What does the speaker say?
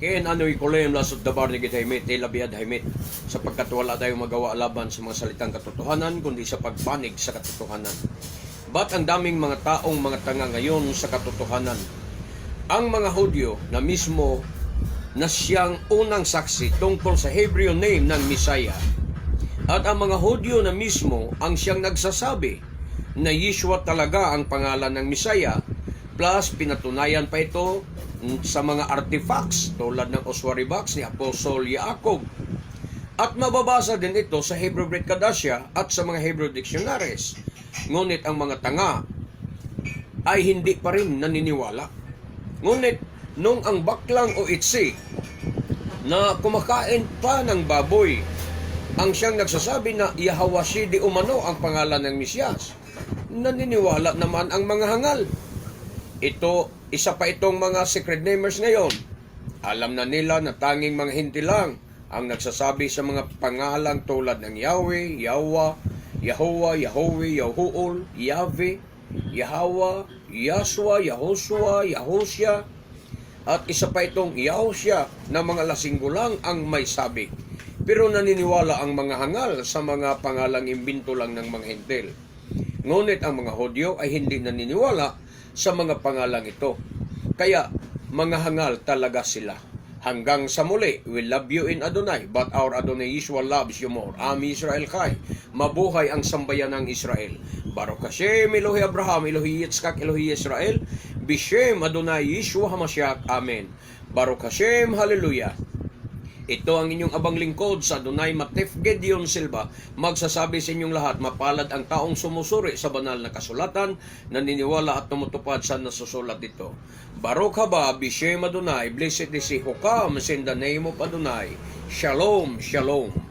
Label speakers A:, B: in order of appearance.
A: Ken ano'y kulem lasod dabar ni githaymet, ilabiad haymet, sapagkat wala tayong magawa laban sa mga salitang katotohanan, kundi sa pagpanig sa katotohanan. Ba't ang daming mga taong mga tanga ngayon sa katotohanan? Ang mga Hudyo na mismo na siyang unang saksi tungkol sa Hebrew name ng Messiah. At ang mga Hudyo na mismo ang siyang nagsasabi na Yeshua talaga ang pangalan ng Messiah plus pinatunayan pa ito sa mga artifacts tulad ng Oswari Box ni Apostol Yaakov. At mababasa din ito sa Hebrew Brit Kadasya at sa mga Hebrew dictionaries. Ngunit ang mga tanga ay hindi pa rin naniniwala. Ngunit nung ang baklang o itsi na kumakain pa ng baboy ang siyang nagsasabi na Yahawashi di umano ang pangalan ng Misyas, naniniwala naman ang mga hangal. Ito, isa pa itong mga secret namers ngayon. Alam na nila na tanging mga hindi lang ang nagsasabi sa mga pangalang tulad ng Yahweh, Yahwa, Yahowa, Yahweh, Yahuol, Yahweh, Yahawa, Yaswa, Yahoshua, Yahosya, at isa pa itong Yahosya na mga lasinggo lang ang may sabi. Pero naniniwala ang mga hangal sa mga pangalang imbinto lang ng mga hentel. Ngunit ang mga Hodyo ay hindi naniniwala sa mga pangalang ito. Kaya mga hangal talaga sila. Hanggang sa muli, we love you in Adonai, but our Adonai Yeshua loves you more. Ami Israel Chai, mabuhay ang sambayan ng Israel. Baruch Hashem, Elohi Abraham, Elohi Yitzchak, Elohi Israel, Bishem Adonai Yeshua HaMashiach, Amen. Baruch Hashem, Hallelujah. Ito ang inyong abang lingkod sa Dunay Matef Gedeon Silva. Magsasabi sa inyong lahat, mapalad ang taong sumusuri sa banal na kasulatan, naniniwala at tumutupad sa nasusulat dito. Baruch haba, Bishem Adonai, blessed is he who comes in the name of Adonai. Shalom, shalom.